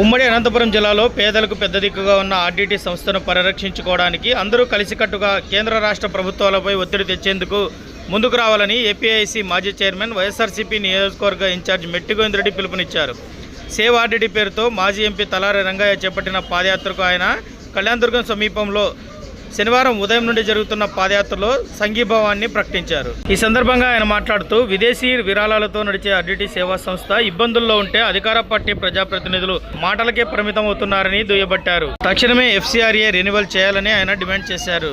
ఉమ్మడి అనంతపురం జిల్లాలో పేదలకు పెద్ద దిక్కుగా ఉన్న ఆర్డీటీ సంస్థను పరిరక్షించుకోవడానికి అందరూ కలిసికట్టుగా కేంద్ర రాష్ట్ర ప్రభుత్వాలపై ఒత్తిడి తెచ్చేందుకు ముందుకు రావాలని ఏపీఐసి మాజీ చైర్మన్ వైఎస్ఆర్సీపీ నియోజకవర్గ ఇన్ఛార్జ్ మెట్టిగోవిందరెడ్డి పిలుపునిచ్చారు. సేవ్ ఆర్డీటీ పేరుతో మాజీ ఎంపీ తలారి రంగయ్య చేపట్టిన పాదయాత్రకు ఆయన కళ్యాణదుర్గం సమీపంలో శనివారం ఉదయం నుండి జరుగుతున్న పాదయాత్రలో సంఘీభావాన్ని ప్రకటించారు. ఈ సందర్భంగా ఆయన మాట్లాడుతూ విదేశీ విరాళాలతో నడిచే అడ్డిటి సేవా సంస్థ ఇబ్బందుల్లో ఉంటే అధికార పార్టీ ప్రజాప్రతినిధులు మాటలకే పరిమితం అవుతున్నారని దుయ్యబట్టారు. తక్షణమే ఎఫ్సీఆర్ఏ రెన్యువల్ చేయాలని ఆయన డిమాండ్ చేశారు.